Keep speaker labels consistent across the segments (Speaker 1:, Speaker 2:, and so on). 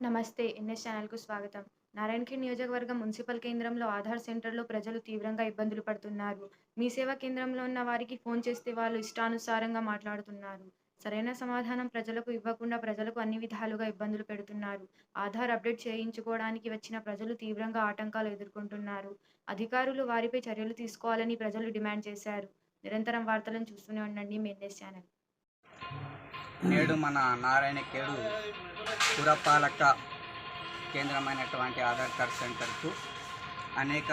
Speaker 1: నమస్తే ఎన్ఎస్ ఛానల్కు స్వాగతం. నారాయణఖేడ్ నియోజకవర్గం మున్సిపల్ కేంద్రంలో ఆధార్ సెంటర్లో ప్రజలు తీవ్రంగా ఇబ్బందులు పడుతున్నారు. మీ సేవా కేంద్రంలో ఉన్న వారికి ఫోన్ చేస్తే వాళ్ళు ఇష్టానుసారంగా మాట్లాడుతున్నారు. సరైన సమాధానం ప్రజలకు ఇవ్వకుండా ప్రజలకు అన్ని విధాలుగా ఇబ్బందులు పెడుతున్నారు. ఆధార్ అప్డేట్ చేయించుకోవడానికి వచ్చిన ప్రజలు తీవ్రంగా ఆటంకాలు ఎదుర్కొంటున్నారు. అధికారులు వారిపై చర్యలు తీసుకోవాలని ప్రజలు డిమాండ్ చేశారు. నిరంతరం వార్తలను చూస్తూనే ఉండండి మీ ఎన్ఎస్ ఛానల్.
Speaker 2: నేడు మన నారాయణఖేడు పురపాలక కేంద్రమైనటువంటి ఆధార్ కార్డ్ సెంటర్కు అనేక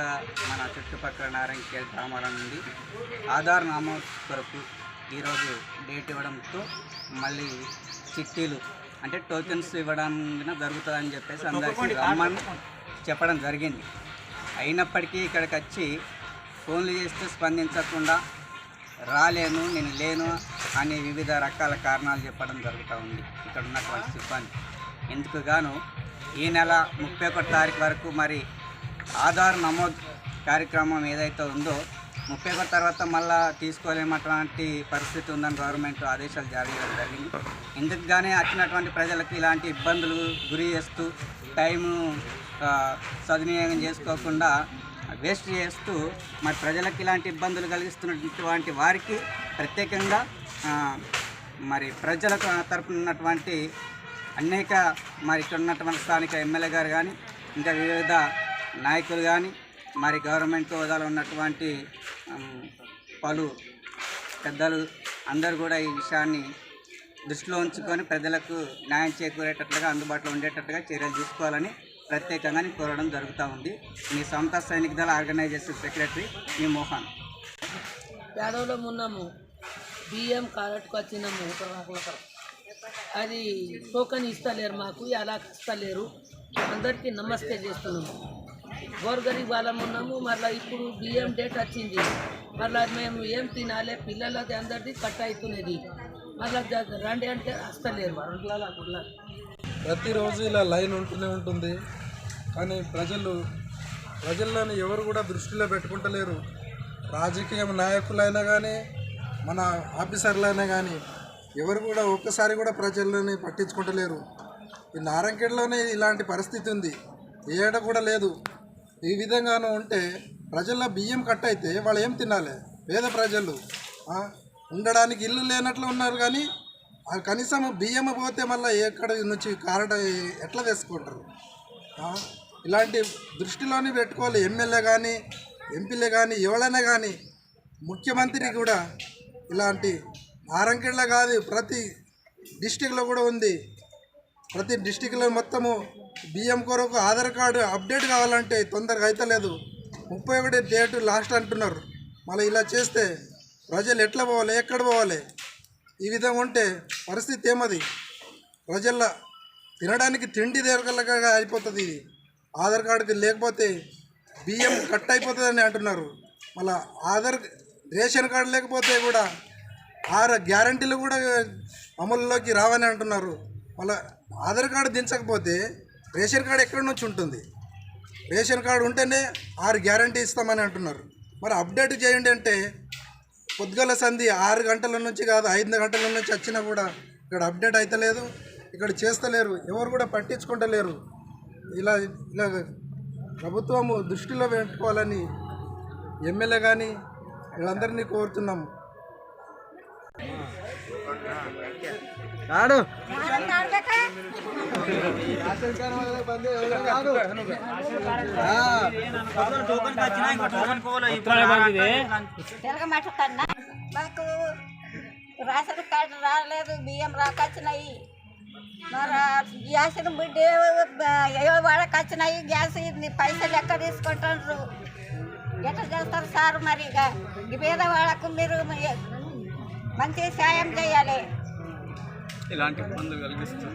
Speaker 2: మన చుట్టుపక్కల నారాయణఖేడ్ గ్రామాల నుండి ఆధార్ నమోదు కొరకు ఈరోజు డేట్ ఇవ్వడంతో మళ్ళీ చిట్టీలు అంటే టోకెన్స్ ఇవ్వడం జరుగుతుందని చెప్పేసి అందరికీ రమ్మని చెప్పడం జరిగింది. అయినప్పటికీ ఇక్కడికి వచ్చి ఫోన్లు చేస్తే స్పందించకుండా రాలేను నేను లేను అనే వివిధ రకాల కారణాలు చెప్పడం జరుగుతూ ఉంది. ఇక్కడ ఉన్నటువంటి సిబ్బంది. ఎందుకు గాను ఈ నెల ముప్పై ఒకటి తారీఖు వరకు మరి ఆధార్ నమోదు కార్యక్రమం ఏదైతే ఉందో ముప్పై ఒకటి తర్వాత మళ్ళా తీసుకోలేమటువంటి పరిస్థితి ఉందని గవర్నమెంట్ ఆదేశాలు జారీ చేయడం జరిగింది. ఇందుకు గానే వచ్చినటువంటి ప్రజలకు ఇలాంటి ఇబ్బందులు గురి చేస్తూ టైము సద్వినియోగం చేసుకోకుండా వేస్ట్ చేస్తూ మరి ప్రజలకు ఇలాంటి ఇబ్బందులు కలిగిస్తున్నటువంటి వారికి ప్రత్యేకంగా మరి ప్రజలకు తరపున ఉన్నటువంటి అనేక మరి ఇక్కడ ఉన్నటువంటి స్థానిక ఎమ్మెల్యే గారు కానీ ఇంకా వివిధ నాయకులు కానీ మరి గవర్నమెంట్ హోదాలో ఉన్నటువంటి పలు పెద్దలు అందరూ కూడా ఈ విషయాన్ని దృష్టిలో ఉంచుకొని ప్రజలకు న్యాయం చేకూరేటట్లుగా అందుబాటులో ఉండేటట్టుగా చర్యలు తీసుకోవాలని ప్రత్యేకంగా కోరడం జరుగుతూ ఉంది. మీ సొంత సైనిక దళ ఆర్గనైజేషన్ సెక్రటరీ మీ మోహన్.
Speaker 3: పేదలో ఉన్నాము బియ్యం కారట్కు వచ్చినాము అది టోకెన్ ఇస్తలేరు మాకు అలా ఇస్తలేరు. అందరికీ నమస్తే చేస్తున్నాము గోరగరీబ్ వాళ్ళం ఉన్నాము మళ్ళీ ఇప్పుడు బియ్యం డేట్ వచ్చింది. మళ్ళీ మేము ఏం తినాలి పిల్లలది అందరిది కట్ అవుతున్నది మళ్ళీ రండి అంటే వస్తలేరు.
Speaker 4: ప్రతిరోజు ఇలా లైన్ ఉంటూనే ఉంటుంది. కానీ ప్రజలు ప్రజలను ఎవరు కూడా దృష్టిలో పెట్టుకుంటలేరు. రాజకీయ నాయకులైనా కానీ మన ఆఫీసర్లనే కానీ ఎవరు కూడా ఒక్కసారి కూడా ప్రజలని పట్టించుకుంటలేరు. ఈ నారంకేడ్లోనే ఇలాంటి పరిస్థితి ఉంది. ఏడ కూడా లేదు. ఈ విధంగానూ ఉంటే ప్రజల బియ్యం కట్ అయితే వాళ్ళు ఏం తినాలి? పేద ప్రజలు. ఉండడానికి ఇల్లు లేనట్లు ఉన్నారు కానీ కనీసం బియ్యం పోతే మళ్ళీ ఎక్కడ నుంచి కారట ఎట్లా తెచ్చుకుంటారు ఇలాంటి దృష్టిలోనే పెట్టుకోవాలి. ఎమ్మెల్యే కానీ ఎంపీలే కానీ ఎవరైనా కానీ ముఖ్యమంత్రి కూడా ఇలాంటి ఆరంకెళ్ళ కాదు ప్రతి డిస్టిక్లో కూడా ఉంది. ప్రతి డిస్టిక్లో మొత్తము బియ్యం కొరకు ఆధార్ కార్డు అప్డేట్ కావాలంటే తొందరగా అయితలేదు ముప్పై ఒకటి డేటు లాస్ట్ అంటున్నారు. మళ్ళీ ఇలా చేస్తే ప్రజలు ఎట్లా పోవాలి ఎక్కడ పోవాలి? ఈ విధంగా ఉంటే పరిస్థితి ఏమది? ప్రజల తినడానికి తిండి దొరకలగా అయిపోతుంది? ఇది ఆధార్ కార్డుకి లేకపోతే బియ్యం కట్ అయిపోతుందని అంటున్నారు. మళ్ళీ ఆధార్ రేషన్ కార్డు లేకపోతే కూడా ఆరు గ్యారంటీలు కూడా అమలులోకి రావని అంటున్నారు. మళ్ళీ ఆధార్ కార్డు దించకపోతే రేషన్ కార్డు ఎక్కడి నుంచి ఉంటుంది? రేషన్ కార్డు ఉంటేనే ఆరు గ్యారంటీ ఇస్తామని అంటున్నారు. మరి అప్డేట్ చేయండి అంటే పొద్దుగల సంధి ఆరు గంటల నుంచి కాదు ఐదు గంటల నుంచి వచ్చినా కూడా ఇక్కడ అప్డేట్ అవుతలేదు ఇక్కడ చేస్తలేరు ఎవరు కూడా పట్టించుకుంటలేరు. ఇలా ఇలా ప్రభుత్వము దృష్టిలో పెట్టుకోవాలని ఎమ్మెల్యే కానీ వీళ్ళందరినీ కోరుతున్నాము
Speaker 2: రాడు
Speaker 5: మాకు రేషన్ కార్డు రాలేదు బియ్యం రాకొచ్చినాయి మరి గ్యాస్ బిడ్డ ఏ వాడకి వచ్చినాయి గ్యాస్ ఇది పైసలు ఎక్కడ తీసుకుంటారు ఎట్లా చేస్తారు సార్ మరి ఇక? ఈ పేదవాళ్ళకు మీరు మంచి సాయం చేయాలి.
Speaker 2: ఇలాంటి ఇబ్బందులు కలిగిస్తారు